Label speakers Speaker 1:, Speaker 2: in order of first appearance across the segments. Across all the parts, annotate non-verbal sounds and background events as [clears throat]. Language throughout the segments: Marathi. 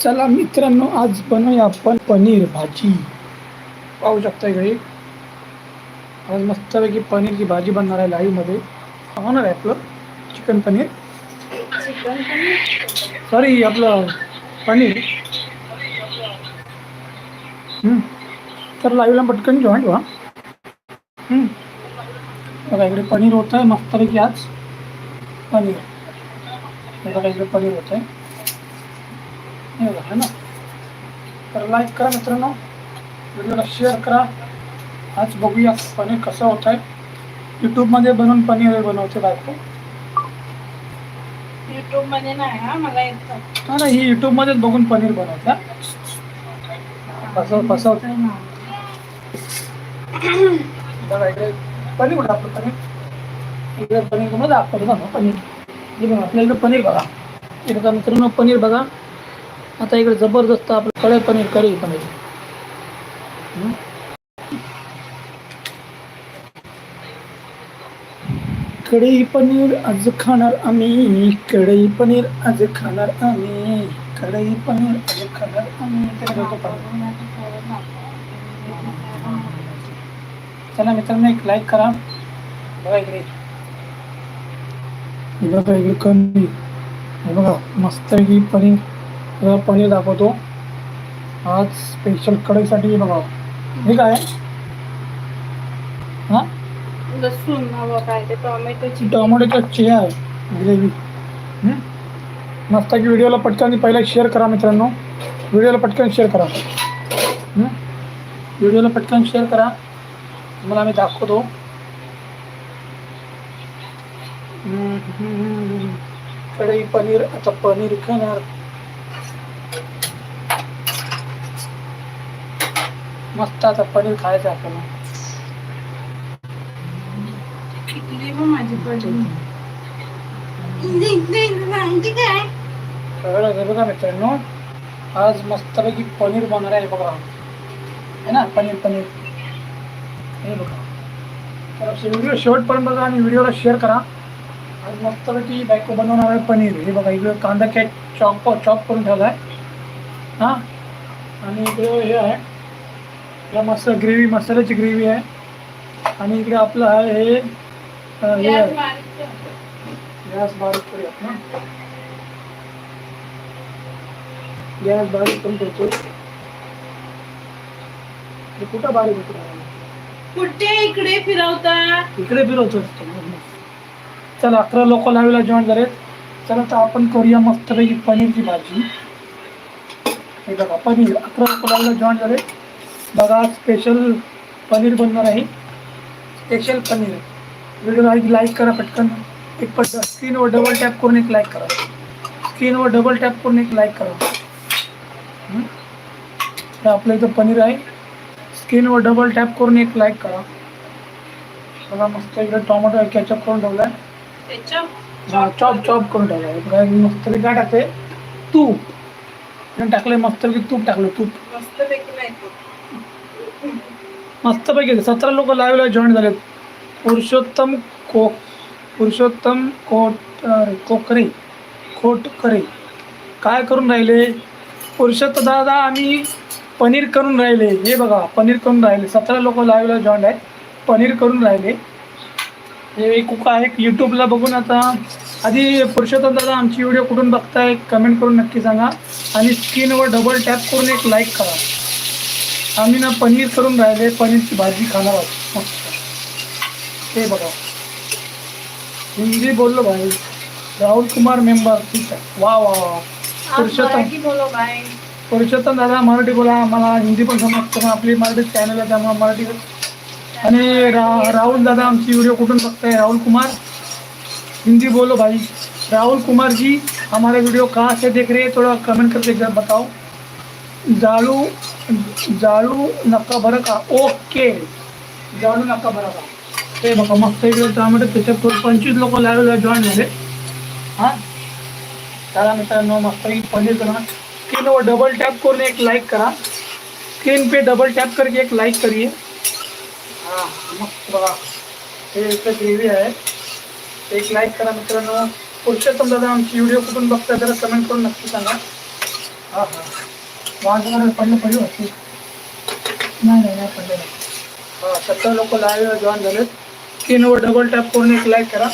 Speaker 1: चला मित्रांनो आज बनवूया आपण पनीर भाजी. पाहू शकता इकडे आज मस्तपैकी पनीरची भाजी बनणार आहे लाईव्हमध्ये होणार आहे आपलं चिकन पनीर. सॉरी आपलं पनीर. हम्म. तर लाईव्हला पटकन जेवण ठेवा. बघा इकडे पनीर होतं आहे मस्तपैकी आज. पनीर. बघा इकडे पनीर होतं आहे हे है ना? तर लाईक करा मित्रांनो. व्हिडिओला शेअर करा. आज बघूया पनीर कसं होत आहे. यूट्यूबमध्ये बनवून पनीर बनवते बायको.
Speaker 2: युट्यूबमध्ये नाही हा मला येतं.
Speaker 1: हा ना ही यूट्यूबमध्येच बघून पनीर बनवते हा. कसं कसं होतं बघा इकडे पनीर कुठं आपलं पनीर? इकडे पनीर तुम्हाला दाखवतो बघा पनीर. हे बघा आपल्या इकडे पनीर बघा. हे बघा मित्रांनो पनीर बघा. आता इकडे ज़बरदस्त आपलं कढई पनीर पनीर हम्म. कढई पनीर आज खाणार आम्ही कढई पनीर आज खाणार आम्ही कढई पनीर आज बोलतो पनीर. चला मित्रांनो एक लाईक करा इकडे पनीर बघा मस्त पनीर बघा पनीर दाखवतो. आज स्पेशल कढईसाठी बघा. हे काय? हां?
Speaker 2: लसूण काय ते टोमॅटोची.
Speaker 1: टोमॅटोचा चिया आहे ग्रेव्ही. मस्त की व्हिडिओला पटकन पहिला शेअर करा मित्रांनो. व्हिडिओला पटकन शेअर करा? व्हिडिओला पटकन शेअर करा. तुम्हाला आम्ही दाखवतो. कढई पनीर आता पनीर खाणार. मस्त आता पनीर खायचं आहे आपल्याला हे बघा मित्रांनो आज मस्तपैकी पनीर बनणार आहे बघा. है ना? पनीर पनीर. हे बघा. तर व्हिडिओ शेवटपर्यंत बघा आणि व्हिडिओला शेअर करा. आज मस्तपैकी बायको बनवणार आहे पनीर. हे बघा इकडे कांदा कॅट चॉप चॉप करून ठेवला आहे हां? आणि इकडे हे आहे. या मस्त ग्रेव्ही मसाल्याची ग्रेव्ही आहे. आणि इकडे आपलं आहे हे हे आहे. गॅस बारीक करूया ना. गॅस बारीक करून ठेवतो. हे कुठं बारीक होतो?
Speaker 2: कुठे इकडे फिरवता?
Speaker 1: इकडे फिरवतो. चला अकरा लोक लावायला जॉईन झालेत. चला तर आपण करूया मस्तपैकी पनीरची भाजी. हे बघा पनीर. अकरा लोक लावायला जॉईन झाले बघा स्पेशल पनीर बनणार आहे. स्पेशल पनीर. व्हिडिओला एक लाईक करा पटकन. एक पट स्क्रीनवर डबल टॅप करून एक लाईक करा. स्क्रीनवर डबल टॅप करून एक लाईक करा. हं? हे आपलं इथं पनीर आहे. स्क्रीनवर डबल टॅप करून एक लाईक करा. बघा मस्त इकडे टोमॅटो कॅचअप करून ठेवलाय. हा चॉप चॉप करून ठेवलाय. बघा मी मस्त काय टाकते तूप. टाकलंय मस्त तूप टाकलं तूप.
Speaker 2: मस्त
Speaker 1: मस्तपैकी सतरा लोक लाईव्हला जॉईन झालेत. पुरुषोत्तम को पुरुषोत्तम कोट कोकरे खोटकरे काय करून राहिले? पुरुषोत्तम दादा आम्ही पनीर करून राहिले. हे बघा पनीर करून राहिले. सतरा लोक लाईव्हला जॉईन आहेत. पनीर करून राहिले. हे कुका आहे. यूट्यूबला बघून आता आधी पुरुषोत्तम दादा आमची व्हिडिओ कुठून बघताय? कमेंट करून नक्की सांगा. आणि स्क्रीनवर डबल टॅप करून एक लाईक करा. आम्ही ना पनीर करून राहिले पनीरची भाजी खाणार आहोत. ते बघा. हिंदी बोललो भाई. राहुल कुमार मेंबर. ठीक आहे. वा वा वा. पुरुषोत्तम. पुरुषोत्तम दादा मराठी बोला. मला हिंदी पण समजतं आपली मराठी चॅनल आहे त्यामुळे मराठी. आणि रा राहुल दादा आमची व्हिडिओ कुठून बघताय? राहुल कुमार. हिंदी बोलो भाई. राहुल कुमार जी हमारे वीडियो कहाँ से देख रहे हैं. थोड़ा कमेंट करके बताओ. जाळू जाळू नका बरं का. ओके. जाळू नका बरं का. ते बघा मस्त इकडे त्यामध्ये त्याच्यात पंचवीस लोक लाईव्हला जॉईन झाले. हां? चला मित्रांनो मस्त ही पनीर करा. स्क्रीनवर डबल टॅप करून एक लाईक करा. स्क्रीन पे डबल टॅप करके एक लाईक करिये हां मस्त बघा. हे इथं ग्रेव्ही आहे. एक लाईक करा मित्रांनो. पुरुषोत्तम दादा आमची व्हिडिओ कुठून बघता जरा कमेंट करून नक्की सांगा. हा हा. वाजवणार पडलं पडलं होते नाही नाही नाही पडलं. नाही हा सत्तर लोक लाईव्ह जॉईन झालेत. स्क्रीनवर डबल टॅप करून एक लाईक करा.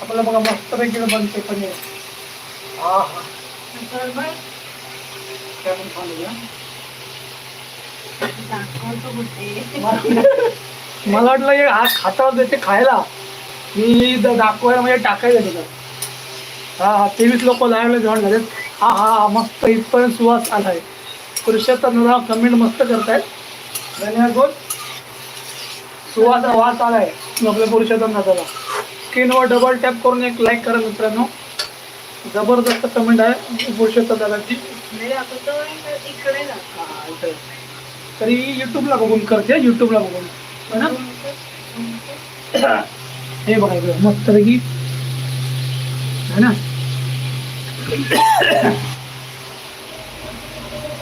Speaker 1: आपल्याला बघा मस्तपैकी बनते पनीर हा हां.
Speaker 2: बरोबर
Speaker 1: काय म्हणून सांगूया मला वाटलं हे आज खातावर देते खायला. मी दाखवायला म्हणजे टाकायला तिथं हां हा तेवीस लोक लाईव्हला जॉईन झालेत. हा हा हा मस्त इथपर्यंत सुवास आला आहे पुरुषोत्तम राव कमेंट मस्त करतायत. धन्यवाद बोल सुवासा वास आलाय आपल्या पुरुषोत्तम दादाला स्क्रीनवर डबल टॅप करून एक लाईक करा मित्रांनो. जबरदस्त कमेंट आहे पुरुषोत्तम दादाची. तरी युट्यूबला बघून करते युट्यूबला बघून. है. ना हे बघायचं मस्तपैकी. है ना?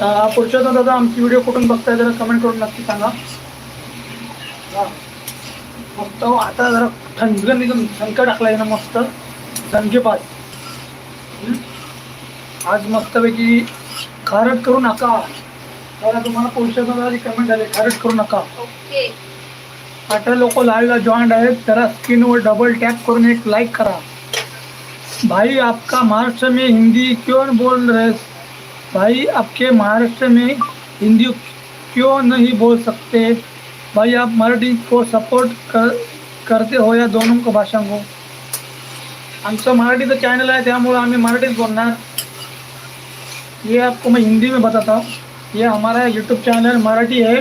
Speaker 1: पुरुषोत्तम दादा आमची व्हिडिओ कुठून बघताय जरा कमेंट करून नक्की सांगा. हा. मस्त आता जरा थंड निघून थंड टाकलाय ना मस्त. झणकेपात. आज मस्तपैकी खारट करू नका. जरा तुम्हाला पुरुषोत्तम दादाची कमेंट झाली खारट करू नका.
Speaker 2: ओके.
Speaker 1: अठरा लोक लाईव्हला जॉईन आहेत जरा स्क्रीनवर डबल टैप करून एक लाइक करा. भाई आपका महाराष्ट्र में हिंदी क्यों बोल रहे? भाई आपके महाराष्ट्र में हिंदी क्यों नहीं बोल सकते? भाई, आप मराठी को सपोर्ट कर, करते हो या दोनों को भाषा को? आमचं मराठीचं चॅनल आहे त्यामुळे आम्ही मराठीत बोलणार ये आपको मैं हिंदी में बताता हूँ। ये हमारा यूट्यूब चैनल मराठी है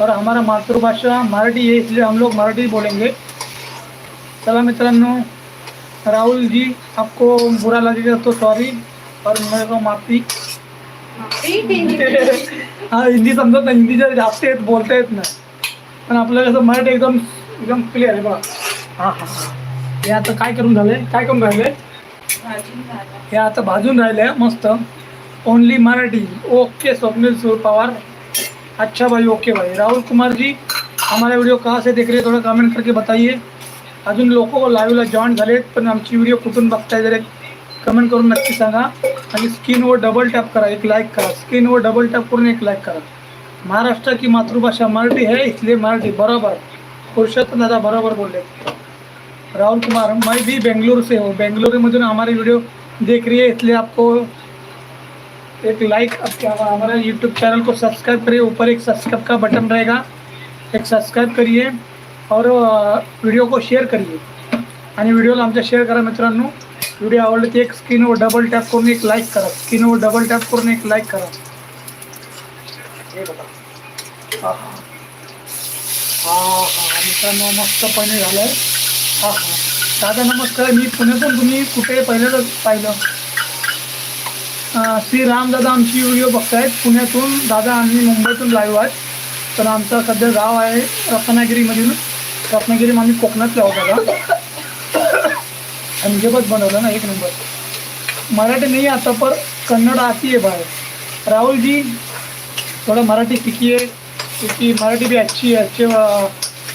Speaker 1: और हमारा मातृभाषा मराठी है, इसलिए हम लोग मराठी बोलेंगे। चला मित्रांनो, राहुल जी, आपको बुरा लगेगा तो सॉरी और मेरे को माफ़ी। हा हिंदी समजत नाही हिंदी जर जास्त येत बोलता येत नाही. पण आपल्याला कसं मराठी एकदम एकदम क्लिअर आहे बघा. हा हा हे. आता काय करून झालंय? काय करून राहिले? हे आता भाजून राहिले मस्त. ओनली मराठी. ओके स्वप्नील सूर पवार. अच्छा भाई ओके भाई. राहुल कुमार जी हमारा वीडियो कहाँ से देख रहे हैं थोड़ा कमेंट करके बताइए. अजून लोक लाईव्हला जॉईन झालेत पण आमची व्हिडिओ कुठून बघताय जरा कमेंट करून नक्की सांगा. आणि स्क्रीनवर डबल टॅप करा एक लाईक करा. स्क्रीनवर डबल टॅप करून एक लाईक करा. महाराष्ट्र की मातृभाषा मराठी है इसलिए मराठी बराबर. पुरुषोत्तम दादा बराबर बोले राहुल कुमार मैं भी बेंगलुरु से हो. हूँ. बेंगलुरु में जो हमारी वीडियो देख रही है इसलिए आपको. एक लाइक हमारा यूट्यूब चैनल को सब्सक्राइब करिए. ऊपर एक सब्सक्राइब का बटन रहेगा. एक सब्सक्राइब करिए और व्हिडिओ को शेअर करिए. आणि व्हिडिओला आमच्या शेअर करा मित्रांनो. व्हिडिओ आवडला तर एक स्क्रीनवर डबल टॅप करून एक लाईक करा. स्क्रीनवर डबल टॅप करून एक लाईक करा. हा हा मित्रांनो मस्त पनीर झालं आहे हा हा. दादा नमस्कार. मी पुण्यातून तुम्ही कुठे पहिल्यांदा पाहिलं? श्री राम दादा आमची व्हिडिओ बघतायत. पुण्यातून दादा आम्ही मुंबईतून लाईव्ह आहेत. तर आमचं सध्या गाव आहे रत्नागिरीमधील रत्नागिरी आम्ही कोकणातले आहोत दादा. अंजेबत बनवलं ना एक नंबर. मराठी नाही आता पर कन्नड़ आती है भाई राहुल जी थोड़ा मराठी सीखिए क्योंकि मराठी भी अच्छी है अच्छे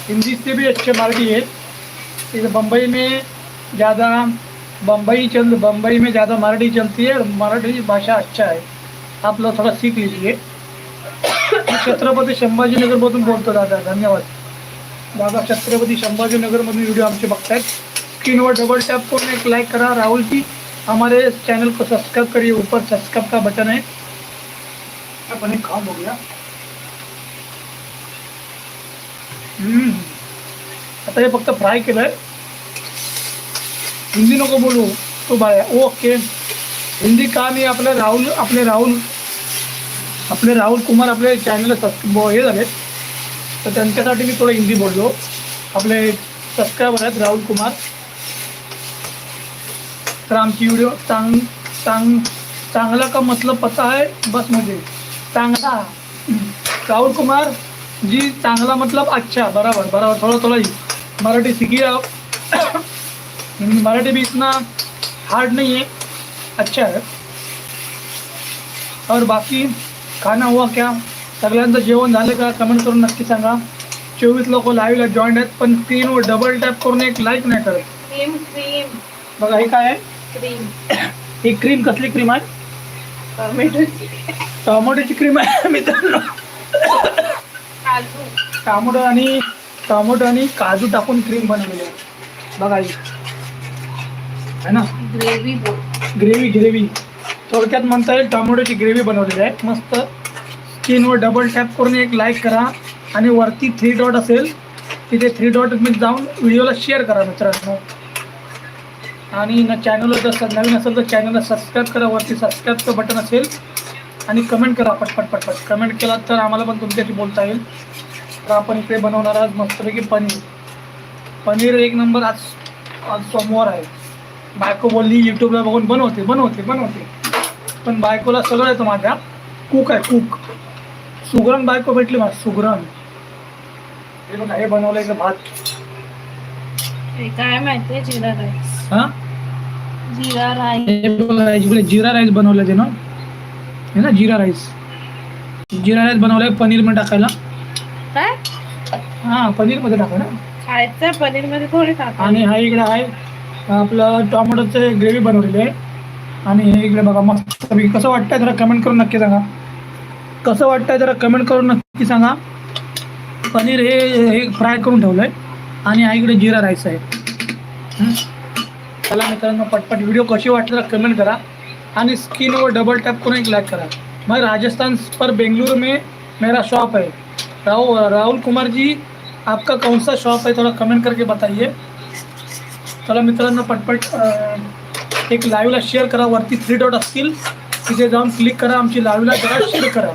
Speaker 1: हिंदी से भी अच्छे मराठी है इधर बम्बई में ज़्यादा बम्बई चल बम्बई में ज़्यादा मराठी चलती है मराठी भाषा अच्छा है आप लोग थोड़ा सीख लीजिए. छत्रपती संभाजीनगरमधून बोलतो दादा धन्यवाद. दादा छत्रपती संभाजीनगरमधून व्हिडिओ आमचे बघतायत. स्क्रीनवर डबल टैप करून एक लाइक करा। राहुल जी हमारे चैनल को सब्सक्राइब करिए। ऊपर सब्सक्राइब का बटन है। अपन एक काम हो गया। आता हे फक्त फ्राय केलंय हिंदी नको बोलू तो बाय ओके हिंदी का मी आपले राहुल आपले राहुल आपले राहुल कुमार आपले चॅनल हे झाले तर त्यांच्यासाठी मी थोडं हिंदी बोललो। आपले सबस्क्रायबर आहेत राहुल कुमार। तर आमची व्हिडिओ चांग चांग चांगला का मतलब पता है? बस मुझे. चांगला. राहुल कुमार जी चांगला मतलब अच्छा बराबर बराबर थोड़ा थोड़ा ही. मराठी सीखिए आप. मराठी भी इतना हार्ड नहीं है अच्छा है. और बाकी खाना हुआ क्या? सगळ्यांचं जेवण झालं का? कमेंट करून नक्की सांगा. चोवीस लोक लाईव्हला जॉईन आहेत पण स्क्रीनवर डबल टॅप करून एक लाईक नाही करत. बघा हे काय आहे?
Speaker 2: क्रीम
Speaker 1: ही क्रीम कसली क्रीम आहे?
Speaker 2: टोमॅटोची.
Speaker 1: टोमॅटोची क्रीम आहे [laughs] मित्रांनो.
Speaker 2: काजू.
Speaker 1: टोमॅटो आणि टोमॅटो आणि काजू टाकून क्रीम बनवलेली आहे. बघा ही. है ना?
Speaker 2: Gravy
Speaker 1: gravy gravy. थोडक्यात म्हणता येईल टोमॅटोची ग्रेव्ही बनवलेली आहे. मस्त. स्क्रीनवर डबल टॅप करून एक लाईक करा. आणि वरती थ्री डॉट असेल तिथे थ्री डॉट मी जाऊन व्हिडिओला शेअर करा मित्रांनो. आणि ना चॅनलवर जर नवीन असेल तर चॅनलला सबस्क्राईब करा वरती सबस्क्राईबचं बटन असेल. आणि कमेंट करा पटपट पटपट. कमेंट केला तर आम्हाला पण तुमच्याशी बोलता येईल. तर आपण इकडे बनवणार आज मस्तपैकी पनीर. पनीर एक नंबर आज आज सोमवार आहे. बायको बोलली यूट्यूबला बघून बनवते बनवते बनवते. पण बायकोला सगळं येतं माझ्या. कुक आहे कुक सुगरण बायको भेटली मला सुगरण. हे बघा हे बनवलं भात.
Speaker 2: काय माहितीये जिरा राईस
Speaker 1: हां?
Speaker 2: जिरा राईस.
Speaker 1: जिरा राईस बनवलं ते ना. हे ना जिरा राईस. जिरा राईस बनवलाय पनीरमध्ये टाकायला.
Speaker 2: काय?
Speaker 1: हां पनीरमध्ये टाका ना.
Speaker 2: खायचं पनीरमध्ये थोडी टाका.
Speaker 1: आणि हा इकडे आहे आपलं टोमॅटोचं ग्रेव्ही बनवलेली आहे. आणि हे इकडे बघा मस्त कसं वाटतंय जरा कमेंट करून नक्की सांगा. कसं वाटतंय जरा कमेंट करून नक्की सांगा. पनीर हे हे फ्राय करून ठेवलं आहे आणि हा इकडे जिरा राईस आहे? चला मित्रांनो पटपट व्हिडिओ कशी वाटली कमेंट करा. आणि स्क्रीनवर डबल टॅप करून एक लाईक करा. मैं राजस्थान पर बेंगलुरु में मेरा शॉप है. राहुल राहुल कुमार जी आपका कौन सा शॉप है? थोड़ा कमेंट करके बताइए. चला मित्रांनो पटपट एक लाईव्हला शेअर करा. वरती थ्री डॉट असतील. तिथे जाऊन क्लिक करा. आमची लाईव्हला जरा शेअर करा.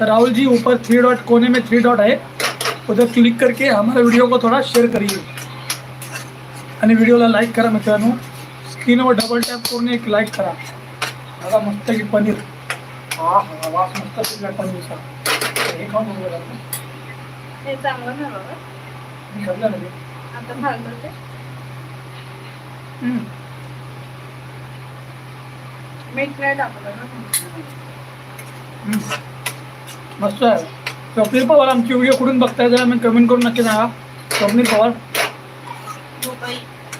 Speaker 1: तो राहुल जी ऊपर थ्री डॉट कोने में थ्री डॉट है उधर क्लिक करके हमारे वीडियो को थोड़ा शेअर करिए. आणि व्हिडिओला लाईक करा मित्रांनो. स्क्रीनवर डबल टॅप करून एक लाईक करा. बघा मस्त की पनीर. हा हा वास मस्त सुटला पनीरचा. हे खाऊन.
Speaker 2: हे चांगलं
Speaker 1: मी खाल्लं ना ते.
Speaker 2: आता खाल्लं ते.
Speaker 1: हम्म.
Speaker 2: मीठ नाही टाकलं ना
Speaker 1: हम्म. मस्त आहे. स्वप्नील पवार आमची व्हिडिओ कुठून बघताय जरा मी कमेंट करून नक्की सांगा. स्वप्नील पवार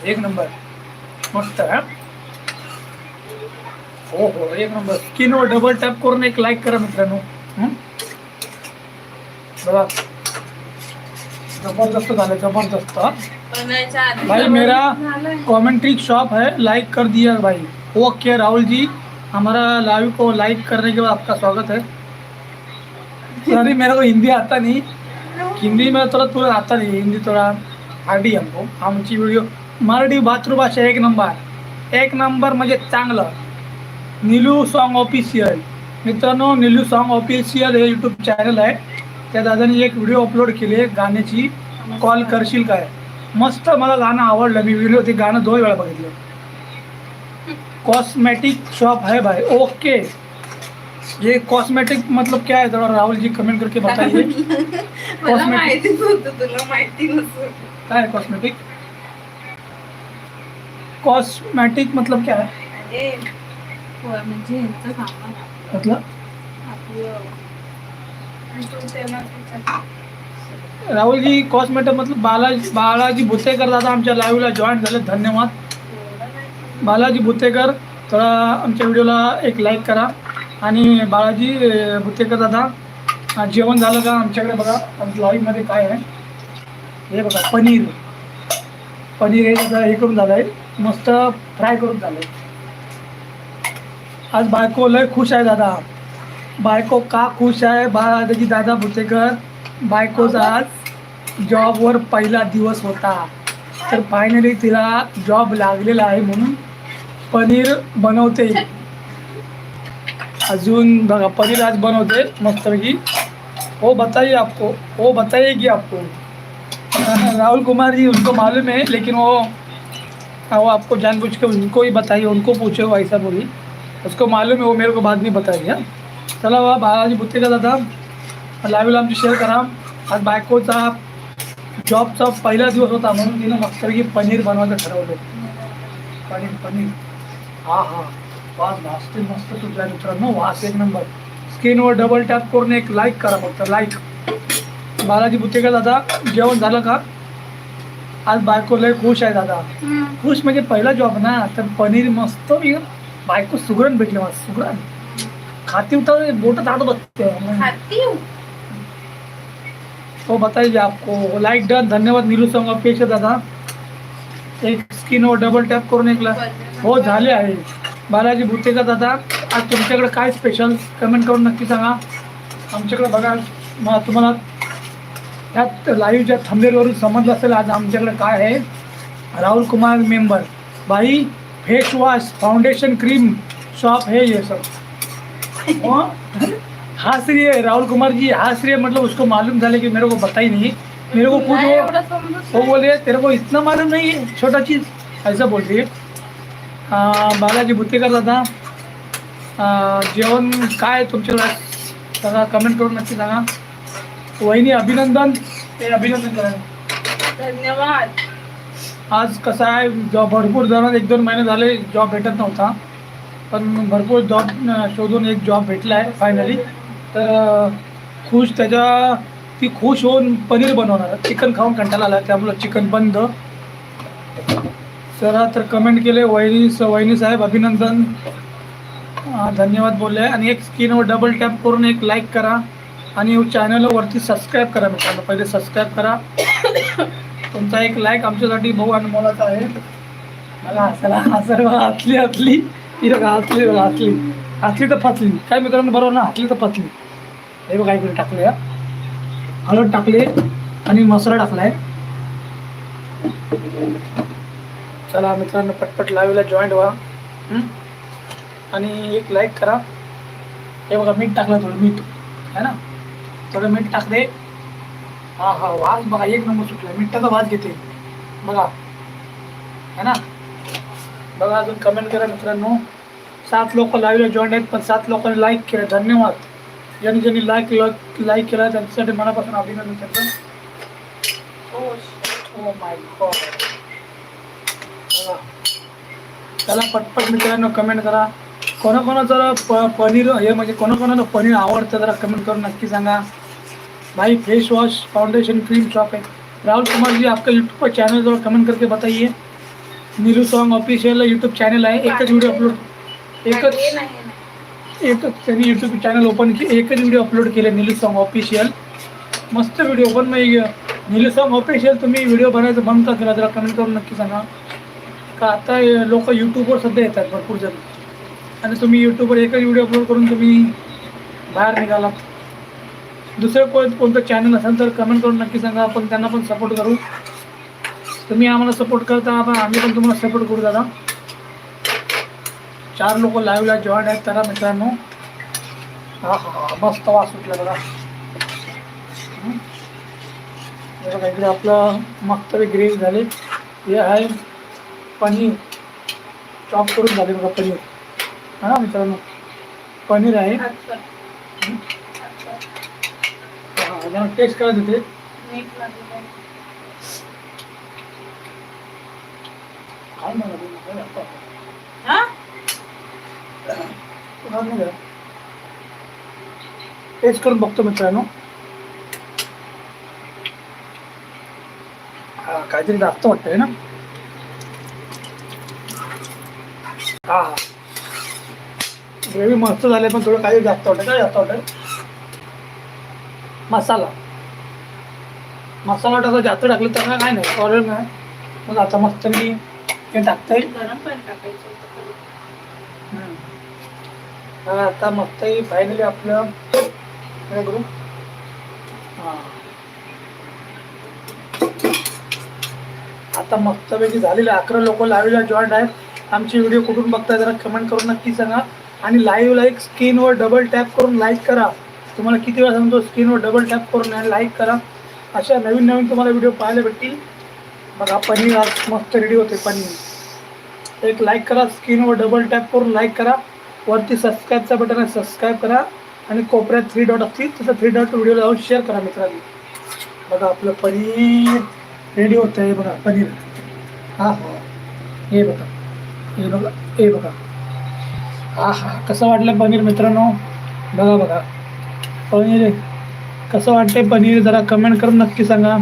Speaker 1: एक नंबर। मस्त आहे हो। हो एक नंबर। स्क्रीनवर डबल टॅप करून एक लाईक करा मित्रांनो। हं? बघा। ज़बरदस्त झालं ज़बरदस्त हा. भाई मेरा. कमेंट्री शॉप है लाइक कर दिया भाई। ओके राहुल जी हमारा लाइव को लाइक करने के बाद आपका स्वागत है। सॉरी मेरे को हिंदी आता नहीं। हिंदी में थोड़ा थोड़ा आता नहीं हिंदी थोड़ा हार्डी हमको आमची व्हिडिओ मराठी मातृभाषा एक नंबर. एक नंबर म्हणजे चांगलं. निलू सॉन्ग ऑफिशियल मित्रांनो निलू सॉन्ग ऑफिशियल हे यूट्यूब चॅनल आहे. त्या दादाने एक व्हिडिओ अपलोड केली आहे गाण्याची. कॉल करशील काय? मस्त मला गाणं आवडलं. मी व्हिडिओ ते गाणं दोन वेळा बघितलं. कॉस्मेटिक शॉप है भाई. ओके ये कॉस्मेटिक मतलब क्या है जरा राहुल जी कमेंट करके [laughs] बताइए.
Speaker 2: मला
Speaker 1: क्या है कॉस्मेटिक कॉस्मेटिक मतलब क्या है?
Speaker 2: हो, म्हणजे ह्यांचं सामान।
Speaker 1: मतलब?
Speaker 2: आपलं त्याच्यात
Speaker 1: राहुल जी कॉस्मेटिक मतलब बालाजी बालाजी भुतेकर दादा आमच्या लाईव्हला जॉईन झाले धन्यवाद. बालाजी भुतेकर थोडा आमच्या व्हिडिओला एक लाईक करा. आणि बालाजी अं, भुतेकर दादा अं, जेवण झालं का आमच्याकडे बघा लाईव्हमध्ये काय आहे. हे बघा पनीर. पनीर हे दादा हे करून झालं आहे. मस्त फ्राय करून झालं आहे. आज बायको लय खुश आहे दादा. बायको का खुश आहे? बालाजी दादा भुतेकर बायकोचा आज जॉबवर पहिला दिवस होता. तर फायनली तिला जॉब लागलेला आहे म्हणून पनीर बनवते. अजून बघा पनीर आज बनवते मस्तपैकी. वो बताइए आपको. वो बताइएगी आपको. राहुल कुमार जी उनको मालूम है लेकिन वो वो आपको जानबूझ के उनको ही बताइए उनको पूछे वो ऐसा बोली। उसको मालूम है वो मेरे को बाद में बताएगी हाँ। चला बा बालाजी बुत्ते का दादा लाईव्हला आमची शेअर करा आज बायकोचा जॉबचा पहिला दिवस होता म्हणून तिनं मस्तपैकी पनीर बनवायचं ठरवलं हो पनीर पनीर। हा हा। वास भासते मस्त तुझ्या मित्रांनो वास एक नंबर। स्क्रीनवर डबल टॅप करून एक लाईक करा फक्त लाईक बालाजी बुत्तेकर दादा जेवण झालं का? आज बायको लय खुश आहे दादा. खुश म्हणजे पहिला जॉब ना तर पनीर मस्त मी बायको सुगरण भेटले मला सुगरण. खाती उतर बोट ताट बसते.
Speaker 2: हूँ
Speaker 1: तो बताइए आपको. लाइक डन धन्यवाद नीलू संग पेश दादा. एक स्क्रीनवर डबल टॅप करून एक ला हो झाले आहे. बालाजी भुतेकर दादा आज तुमच्याकडे काय स्पेशल कमेंट करून नक्की सांगा. आमच्याकडे बघा. तुम्हाला त्यात लाईव्हच्या थंबनेलवरून समजलं असेल आज आमच्याकडे काय आहे राहुल कुमार मेंबर। भाई face wash foundation cream shop है ये सब। [laughs] हाँ रही है राहुल कुमार जी है मतलब उसको मालूम था कि मेरे को पता ही नहीं। मेरे को पूछ वो बोले तेरे को इतना मालूम नहीं है छोटा चीज़। ऐसा बोल रही है। बालाजी भुतेकर दादा जेवण काय तुमच्याकडे दादा कमेंट करून नक्की सांगा वहिनी अभिनंदन. ते अभिनंदन करा.
Speaker 2: धन्यवाद.
Speaker 1: आज कसं आहे जॉब भरपूर जणांना एक दोन महिने झाले जॉब भेटत नव्हता. पण भरपूर जॉब शोधून एक जॉब भेटला आहे फायनली तर खुश त्याच्या ती खुश होऊन पनीर बनवणार. चिकन खाऊन कंटाळा आला त्यामुळं चिकन बंद. चला तर कमेंट केले वहिनी वहिनी साहेब अभिनंदन. धन्यवाद बोलले. आणि एक स्क्रीनवर डबल टॅप करून एक लाईक करा. आणि हो चॅनलवरती सबस्क्राईब करा मित्रांनो. पहिले सबस्क्राईब करा. तुमचा एक लाईक आमच्यासाठी बहु अनमोलाचा आहे. मला हसायला हसायला हातली हातली ती बघा हातली बघा हातली हातली तर फातली काय मित्रांनो बरोबर ना? हातली तर फातली हे बघा इकडे टाकले हळद टाकले आणि मसाला टाकलाय. चला मित्रांनो पटपट लाईव्हला जॉईंट व्हा आणि एक लाईक करा. हे बघा मीठ टाकलं थोडं मीठ. है ना? थोडं मीठ टाकले हा हा वास बघा एक नंबर सुटला मिठाचा वास घेते बघा. है ना? बघा अजून कमेंट करा मित्रांनो. सात लोक लाईव्हला जॉईन आहेत पण सात लोकांनी लाईक केलं. धन्यवाद. ज्यांनी ज्यांनी लाईक लाईक केला त्यांच्यासाठी मनापासून अभिनंदन करतो.
Speaker 2: हो
Speaker 1: माय गॉड बघा. चला पटपट मित्रांनो कमेंट करा. कोणाकोणाचं प पनीर हे म्हणजे कोणाकोणाला पनीर आवडतं जरा कमेंट करून नक्की सांगा. भाई face wash foundation cream shop है राहुल कुमार जी आपका यूट्यूब पर चैनल जरा कमेंट करके बताइए. Nilu song official YouTube channel आहे. एकच व्हिडिओ अपलोड एकच. एकच त्यांनी यूट्यूब चॅनल ओपन के एकच व्हिडिओ अपलोड केले नीलू सॉन्ग ऑफिशियल मस्त व्हिडिओ पण मग नीलू सॉन्ग ऑफिशियल तुम्ही व्हिडिओ बनायचं बंद का केला जरा कमेंट करून नक्की सांगा. का आता लोक यूट्यूबवर सध्या येतात भरपूर जण. आणि तुम्ही यूट्यूबवर एकच व्हिडिओ अपलोड करून तुम्ही बाहेर निघाला. दुसरं कोण कोणतं चॅनल असेल तर कमेंट करून नक्की सांगा. आपण त्यांना पण सपोर्ट करू. तुम्ही आम्हाला सपोर्ट करता आपण आम्ही पण तुम्हाला सपोर्ट करू दादा. चार लोक लाईव्हला जॉईन आहेत त्याला मित्रांनो. हा हा मस्त वास सुटला बघा बघा इकडे आपलं मस्त ग्रेव्ही झाले. हे आहे पनीर. चॉप करून झाले बघा पनीर. हा ना मित्रांनो. पनीर आहे. जरा टेस्ट करा?
Speaker 2: हा?
Speaker 1: का? टेस्ट करून बघतो मित्रांनो. हा काहीतरी जास्त वाटतंय ना? हा. ग्रेव्ही मस्त झाले पण थोडं काही जास्त वाटतं काय जास्त वाटतं. मसाला. मसाला टाका जास्त टाकलं तर काय नाही प्रॉब्लेम नाही. मग आता मस्त मी
Speaker 2: होतं खाली.
Speaker 1: हा आता मस्त फायनली आपलं काय करू. आता मस्तपैकी झालेले अकरा लोक लाईव्हला जॉईन आहेत. आमची व्हिडिओ कुठून बघताय जरा कमेंट करून नक्की सांगा. आणि लाईव्ह लाईक स्क्रीनवर डबल टॅप करून लाईक करा. तुम्हाला किती वेळा सांगतो स्क्रीनवर डबल टॅप करून आणि लाईक करा. अशा नवीन नवीन तुम्हाला व्हिडिओ पाहायला भेटतील. बघा पनीर आज मस्त रेडी होते पनीर. एक लाईक करा स्क्रीनवर डबल टॅप करून लाईक करा. वरती सबस्क्राईबचा बटन आहे सबस्क्राईब करा. आणि कोपऱ्यात थ्री डॉट असतील तसं थ्री डॉट व्हिडिओ लावून शेअर करा मित्रांनी. बघा आपलं पनीर रेडी होतं आहे बघा पनीर. हा हा. हे बघा हे बघा हे बघा. आहा कसं वाटलं पनीर मित्रांनो? बघा बघा. पनीर कसं वाटते पनीर? जरा कमेंट करून नक्की सांगा.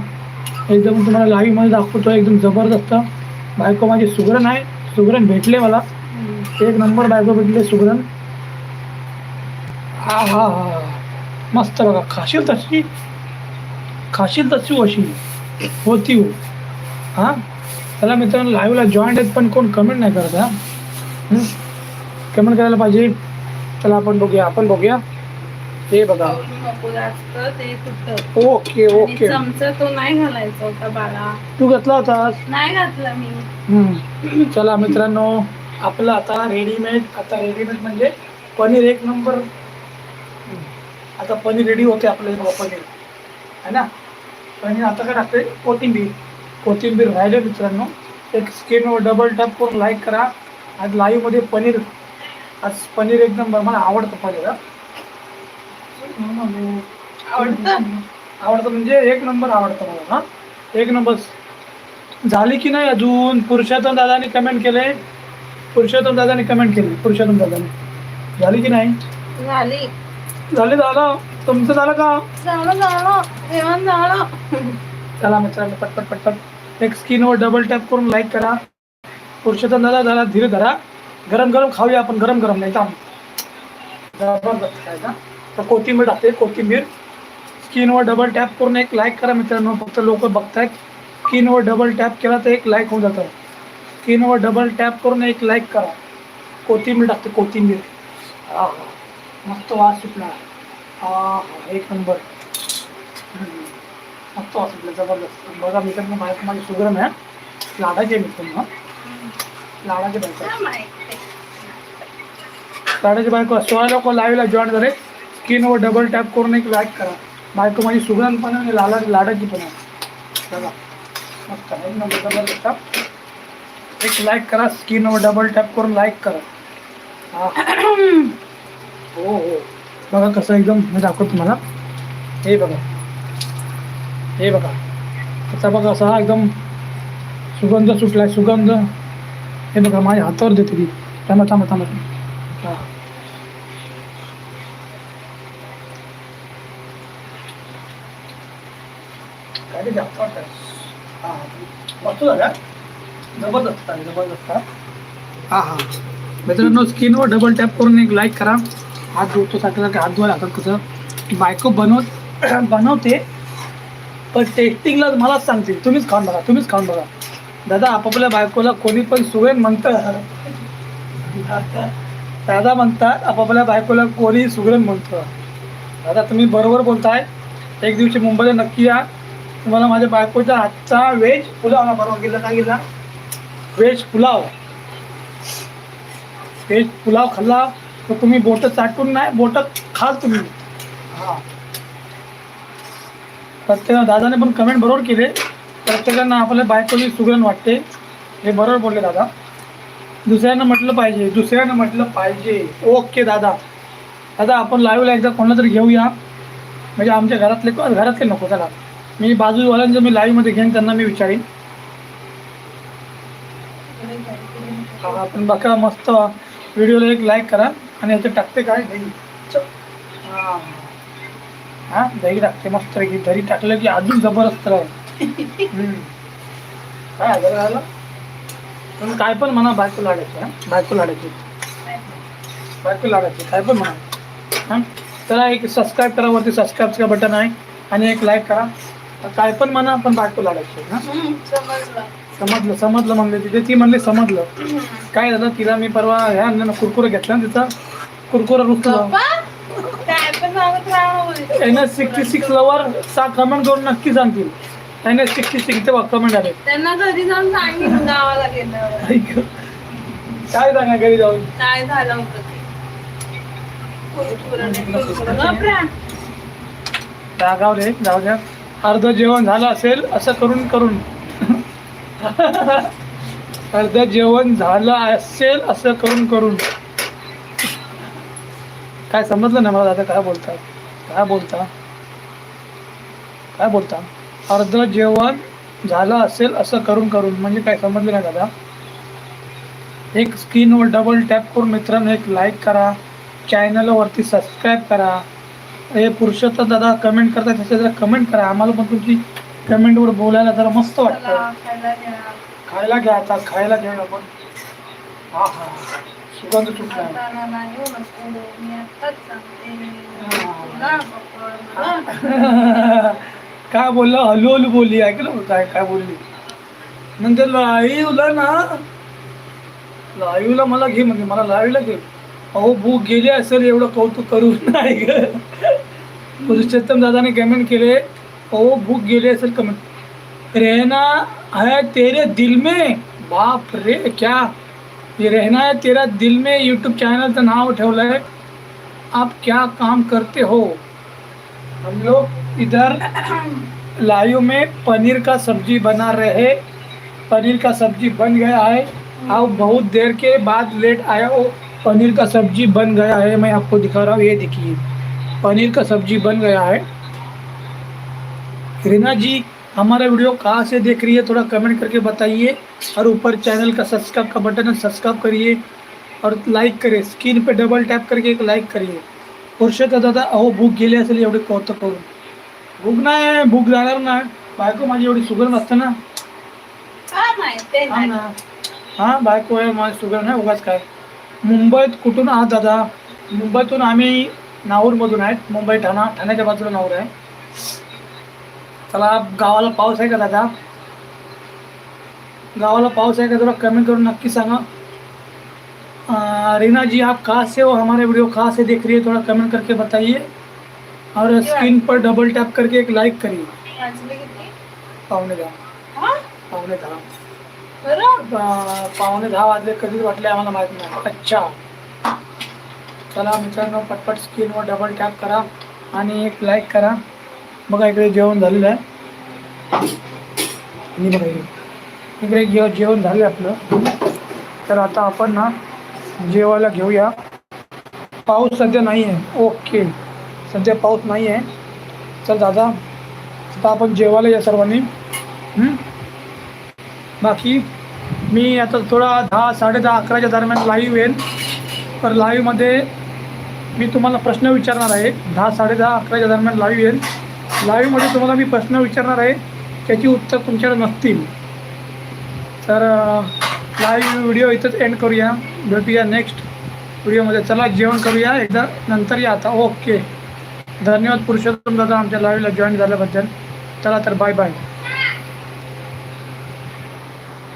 Speaker 1: एकदम तुम्हाला लाईव्हमध्ये दाखवतो एकदम जबरदस्त. बायको माझी सुगरण आहे. सुगरण भेटले मला. एक नंबर बायको भेटले सुगरण. हा हा हा. मस्त बघा. खाशील तशी? खाशील तशी अशी होती हो. हां? चला मित्रांनो लाईव्हला जॉईंट आहेत पण कोण कमेंट नाही करत हां? कमेंट करायला पाहिजे. चला आपण बघूया आपण बघूया. हे बघा. Okay okay.
Speaker 2: चमचा तो नाही घालायचा होता बाळा.
Speaker 1: तू घेतला होतास?
Speaker 2: नाही घातला मी.
Speaker 1: चला मित्रांनो आपलं आता रेडीमेड आता रेडीमेड म्हणजे पनीर एक नंबर. आता पनीर रेडी होते आपलं बघा पनीर. है ना? पनीर आता काय टाकते कोथिंबीर. कोथिंबीर राहिले मित्रांनो. एक स्क्रीनवर डबल टॅप करून लाईक करा. आज लाईव्हमध्ये पनीर आज पनीर एक नंबर मला आवडतं पनीर हं.
Speaker 2: आवडतं?
Speaker 1: आवडतं म्हणजे एक नंबर आवडतं मला हा. एक नंबर. झाली की नाही अजून? पुरुषोत्तम दादानी कमेंट केले. पुरुषोत्तम दादानी कमेंट केली. पुरुषोत्तम दादानी. झाली की नाही?
Speaker 2: झाली.
Speaker 1: झाली झालं. तुमचं झालं का?
Speaker 2: झालं झालं. जेवण झालं.
Speaker 1: चला मित्रांनो पटपट पटपट. एक स्क्रीनवर डबल टॅप करून लाईक करा. पुरुषोत्तम दादा जरा धीरे धरा. गरम गरम खाऊया आपण गरम गरम नाही तर जबरदस्त आहे का? तर कोथिंबीर टाकते कोथिंबीर. स्किनवर डबल टॅप करून एक लाईक करा मित्रांनो फक्त लोक बघतायत. स्किनवर डबल टॅप केला तर एक लाईक होऊन जातं. स्किनवर डबल टॅप करून एक लाईक करा. कोथिंबीर टाकते कोथिंबीर. हा मस्त वास सुटला. हा एक नंबर. मस्त वास सुटला जबरदस्त. बघा मित्रांनो माझ्या माझी शुगर आहे लाडायचे मित्रांनो. लाडाचे बायको. लाडाची बायको सोळा लोक लाईव्हला जॉईन झाले स्क्रीनवर डबल टॅप करून एक लाईक करा. बायको माझी सुगरण पण आणि लाला लाडाची पण आहे. बघा मस्त एक नंबर. एक लाईक करा. स्क्रीनवर डबल टॅप करून लाईक करा. हा हो. बघा कसं एकदम मी दाखवतो तुम्हाला. हे बघा. हे बघा. कसा बघा असा एकदम सुगंध सुटलाय. सुगंध. हे बघा माझ्या हातावर देते ती. थांबा थांबा थांबा. हा. काय ते जास्त वाटतं हा. झाला जबरदस्त आहे जबरदस्त आहे. हा हा. मित्रांनो स्क्रीनवर डबल टॅप करून एक लाईक करा. हात धुतो सारखं की हात धुवायला हातात कसं? बायको बनवत [clears throat] बनवते पण टेस्टिंगला मलाच सांगते. तुम्हीच खाऊन बघा तुम्हीच खाऊन बघा. दादा आपापल्या बायकोला कोणी पण सुगेन म्हणतं. दादा म्हणतात आपापल्या बायकोला कोणी सुगरण म्हणतं. दादा तुम्ही बरोबर बोलताय. एक दिवशी मुंबईला नक्की या. तुम्हाला माझ्या बायकोच्या हातचा व्हेज पुलाव ना बरोबर गेला काय गेला व्हेज पुलाव. व्हेज पुलाव खाल्ला. तर तुम्ही बोटं चाटून नाही बोटं खाल तुम्ही. हां. प्रत्येक दादाने पण कमेंट बरोबर केले. प्रत्येकांना आपल्या बायकोली सुगरण वाटते. हे बरोबर बोलले दादा. दुसऱ्यांना म्हटलं पाहिजे दुसऱ्यांना म्हटलं पाहिजे. ओके दादा. दादा आपण लाईव्हला एकदा कोणाला तरी घेऊया. म्हणजे आमच्या घरातले घरातले नको त्याला मी बाजूवाल्यांचं मी लाईव्हमध्ये घेईन त्यांना मी विचारेन. आपण बघा मस्त व्हिडिओला एक लाईक करा आणि याच्यात टाकते काय? दही. हां. हां दही टाकते मस्त पैकी. दही टाकलं की अजून जबरदस्त राहील. हम्म. काय पण काय पण म्हणा बायको लाडायची हा. बायको लाडायची बायको लाडायची काय पण म्हणा. हां. चला एक सबस्क्राईब करा वरती सबस्क्राईबचं बटन आहे. आणि एक लाईक करा. काय पण म्हणा पण बायको लाडायची हां.
Speaker 2: हम्म, समजलं.
Speaker 1: समजलं म्हणले तिथे. ती म्हणले समजलं. काय झालं? तिला मी परवा ह्या कुरकुरा घेतला ना तिचा कुरकुरा रुचलं
Speaker 2: पप्पा काय पण सांगत राहा
Speaker 1: N S sixty six lover सा कमेंट करून नक्की सांगतील एन एस सिक्स्टी सिक्स तेव्हा कमेंट आले.
Speaker 2: त्यांना घरी जाऊन सांगेन [laughs] गावाला गेल्यावर.
Speaker 1: काय सांगा घरी जाऊन?
Speaker 2: काय झालं होतं ते? कुरकुरं नाही.
Speaker 1: रागावले जाऊ द्या. अर्ध जेवण झालं असेल असं करून करून. [laughs] अर्ध जेवण झालं असेल असं करून करून. काय समजलं ना मला दादा काय बोलता? काय बोलता? काय बोलता? अर्ध जेवण झालं असेल असं करून करून म्हणजे काय समजलं ना दादा. एक स्क्रीनवर डबल टॅप करून मित्रांनो एक लाईक करा चॅनलला वरती सबस्क्राईब करा. हे पुरुषोत्तम दादा कमेंट करतात त्याच्या जरा कमेंट करा. आम्हाला पण तुमची कमेंटवर बोलायला जरा मस्त वाटतं
Speaker 2: खायला घ्या.
Speaker 1: आता खायला घ्या आपण. हा हा. सुगंध सुटला. [laughs] काय बोलला? हलू हलू बोलली. ऐकलं का काय काय बोलली? नंतर लाईवला ना लाईवला मला घे म्हणजे मला लाईवला घे. अहो भूक गेली असेल एवढं कौतुक करू नाही ग. म्हणजे पुरुषोत्तम दादाने कमेंट केले. अहो भूक गेली असेल कमेंट रहना है तेरे दिल में. बाप रे क्या? ये रहना है तेरा दिल में यूट्यूब चॅनलचं नाव ठेवलं आहे आप क्या काम करते हो? हम लोग इधर लाइव में पनीर का सब्ज़ी बना रहे पनीर का सब्ज़ी बन गया है। अब बहुत देर के बाद लेट आया वो पनीर का सब्ज़ी बन गया है। मैं आपको दिखा रहा हूँ। ये देखिए, पनीर का सब्ज़ी बन गया है। रीना जी, हमारा वीडियो कहाँ से देख रही है? थोड़ा कमेंट करके बताइए। और ऊपर चैनल का सब्सक्राइब का बटन है, सब्सक्राइब करिए। और लाईक करिए। स्क्रीन पे डबल टॅप करके एक लाईक करिए। पुरुषोत्तम दादा अहो भूक गेली असेल एवढे कौतुक करून भूक नाही भूक जाणार नाही. बायको माझी एवढी सुगर नसते ना. हा ना. हा बायको आहे माझी सुगर नाही उगाच काय. मुंबईत कुठून? आहात दादा. मुंबईतून आम्ही नाहूरमधून आहेत मुंबई ठाणा ठाण्याच्या बाजूला नाहूर आहे. चला गावाला पाऊस आहे का दादा? गावाला पाऊस है क्या थोड़ा कमेंट करो नक्की सांगा. रीना जी आप कहाँ से हो? हमारे वीडियो कहाँ से देख रही है? थोड़ा कमेंट करके बताइए. और स्क्रीन पर डबल टैप करके एक लाइक करिए। पावणे दहा
Speaker 2: हा?
Speaker 1: पावणे दहा पावणे दहा वाजले कधी वाटले आम्हाला माहीत नाही. अच्छा. चला मित्रांनो पटपट स्क्रीनवर डबल टॅप करा आणि एक लाईक करा. बघा इकडे जेवण झालेलं आहे. आणि बघा इकडे. इकडे जेव जेवण झालं आपलं. तर आता आपण ना जेवायला घेऊया. पाऊस सध्या नाही आहे ओके. सध्या पाऊस नाही आहे चल दादा आता आपण जेवायला या सर्वांनी. बाकी मी आता थोडा दहा साडे दहा अकराच्या दरम्यान लाईव्ह येईन तर लाईव्हमध्ये मी तुम्हाला प्रश्न विचारणार आहे. दहा साडे दहा अकराच्या दरम्यान लाईव्ह येईन लाईव्हमध्ये तुम्हाला मी प्रश्न विचारणार आहे. त्याची उत्तर तुमच्याकडे नसतील. तर लाईव्ह व्हिडिओ इथंच एंड करूया. भेटूया नेक्स्ट व्हिडिओमध्ये चला जेवण करूया. एकदा नंतर या आता. ओके धन्यवाद पुरुषोत्तम दादा आमच्या लाईव्हला जॉईन झाल्याबद्दल. चला तर बाय बाय